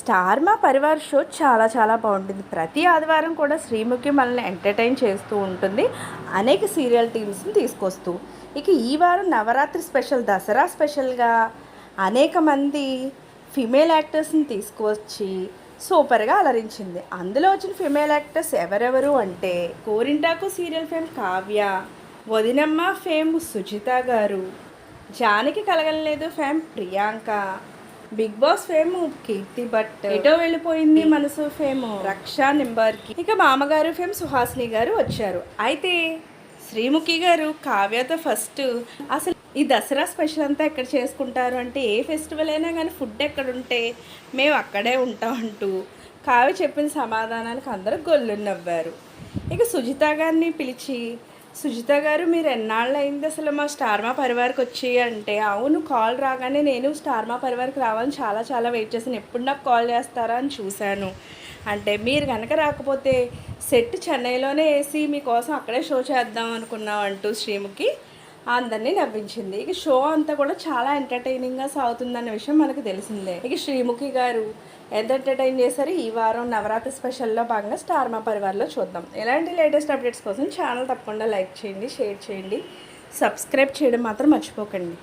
Star మా Parivar show చాలా చాలా బాగుంటుంది. ప్రతి ఆదివారం కూడా శ్రీముఖి మనల్ని ఎంటర్టైన్ చేస్తూ ఉంటుంది. అనేక సీరియల్ టీమ్స్ని తీసుకొస్తూ. ఇక ఈ వారం నవరాత్రి స్పెషల్ దసరా స్పెషల్గా అనేక మంది ఫిమేల్ యాక్టర్స్ని తీసుకువచ్చి సూపర్గా అలరించింది. అందులో వచ్చిన ఫిమేల్ యాక్టర్స్ ఎవరెవరు అంటే కోరింటాకు సీరియల్ ఫేమ్ కావ్య వదినమ్మ ఫేమ్ సుజిత గారు జానికి కలగలేదు fame Priyanka big boss fame Keerthi Bhat ఎటో వెళ్ళిపోయింది మనసు ఫేమ్? రక్షా నింబర్కి. ఇక మామగారు ఫేమ్ సుహాసిని గారు వచ్చారు. అయితే శ్రీముఖి గారు కావ్యతో ఫస్ట్ అసలు ఈ దసరా స్పెషల్ అంతా ఎక్కడ చేసుకుంటారు? అంటే ఏ ఫెస్టివల్ అయినా కానీ ఫుడ్ ఎక్కడ ఉంటే మేము అక్కడే ఉంటాం అంటూ కావ్య చెప్పిన సమాధానానికి అందరూ గొల్లు నవ్వారు. ఇక సుజిత గారిని పిలిచి సుజిత గారు మీరు ఎన్నాళ్ళు అయింది అసలు మా స్టార్మా పరివార్కి వచ్చి? అంటే అవును కాల్ రాగానే నేను స్టార్మా పరివార్కి రావాలని చాలా చాలా వెయిట్ చేశాను. ఎప్పుడు నాకు కాల్ చేస్తారా అని చూశాను. అంటే మీరు కనుక రాకపోతే సెట్ చెన్నైలోనే వేసి మీకోసం అక్కడే షో చేద్దాం అనుకున్నాం అంటూ శ్రీముఖి. అందరినీ నవ్వించింది. ఇక షో అంతా కూడా చాలా ఎంటర్టైనింగ్గా సాగుతుందన్న విషయం మనకు తెలిసిందే. ఇక శ్రీముఖి గారు ఎంత ఎంటర్టైన్ చేశారు. ఈ వారం నవరాత్రి స్పెషల్లో భాగంగా స్టార్ మా పరివార్లో చూద్దాం. ఎలాంటి లేటెస్ట్ అప్డేట్స్ కోసం ఛానల్ తప్పకుండా లైక్ చేయండి షేర్ చేయండి. సబ్స్క్రైబ్ చేయడం మాత్రం మర్చిపోకండి.